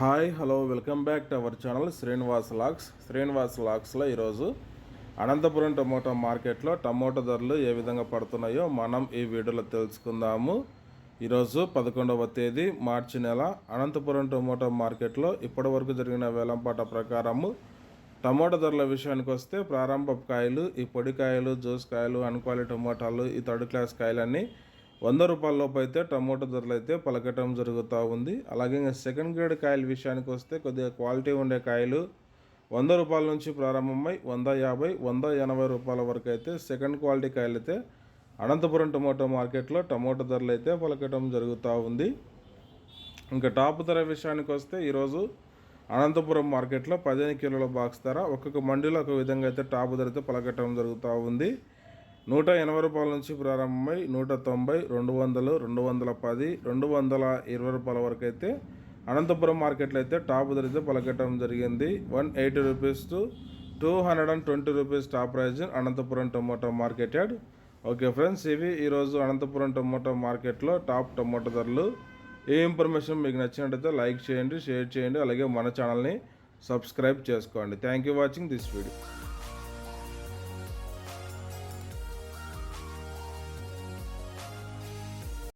Hi hello welcome back to our channel Srinivas lakhs Srinivas లాక్స్లో ఈరోజు Anantapuram tomato మార్కెట్లో టమోటా ధరలు ఏ విధంగా పడుతున్నాయో మనం ఈ వీడియోలో తెలుసుకుందాము. ఈరోజు పదకొండవ తేదీ మార్చి నెల. అనంతపురం టమోటా మార్కెట్లో ఇప్పటివరకు జరిగిన వేలంపాట ప్రకారము టమోటా ధరల విషయానికి వస్తే ప్రారంభ కాయలు ఈ పొడి కాయలు జ్యూస్ కాయలు అన్క్వాలిటీ టమోటాలు ఈ థర్డ్ క్లాస్ కాయలన్నీ వంద రూపాయల లోపు అయితే టమోటా ధరలు అయితే పలకటం జరుగుతూ ఉంది. అలాగే ఇంకా సెకండ్ గ్రేడ్ కాయల విషయానికి వస్తే కొద్దిగా క్వాలిటీ ఉండే కాయలు వంద రూపాయల నుంచి ప్రారంభమై వంద యాభై వంద ఎనభై రూపాయల వరకు అయితే సెకండ్ క్వాలిటీ కాయలు అయితే అనంతపురం టమోటా మార్కెట్లో టమోటా ధరలు అయితే పలకటం జరుగుతూ ఉంది. ఇంకా టాప్ ధర విషయానికి వస్తే ఈరోజు అనంతపురం మార్కెట్లో పదిహేను కిలోల బాక్స్ ధర ఒక్కొక్క మండీలో ఒక విధంగా అయితే టాప్ ధర అయితే పలకటం జరుగుతూ ఉంది. నూట ఎనభై రూపాయల నుంచి ప్రారంభమై నూట తొంభై రెండు వందలు రెండు వందల పది రెండు వందల ఇరవై రూపాయల వరకు అయితే అనంతపురం మార్కెట్లో అయితే టాప్ ధరతో పలకెట్టడం పలకటం జరిగింది. One eighty rupees to two hundred and twenty rupees top price Anantapuram tomato market yard. Okay friends ఇవి ఈరోజు అనంతపురం టొమాటో మార్కెట్లో టాప్ టొమాటో ధరలు. ఏ ఇన్ఫర్మేషన్ మీకు నచ్చినట్టయితే లైక్ చేయండి షేర్ చేయండి అలాగే మన ఛానల్ని సబ్స్క్రైబ్ చేసుకోండి. Thank you watching this video.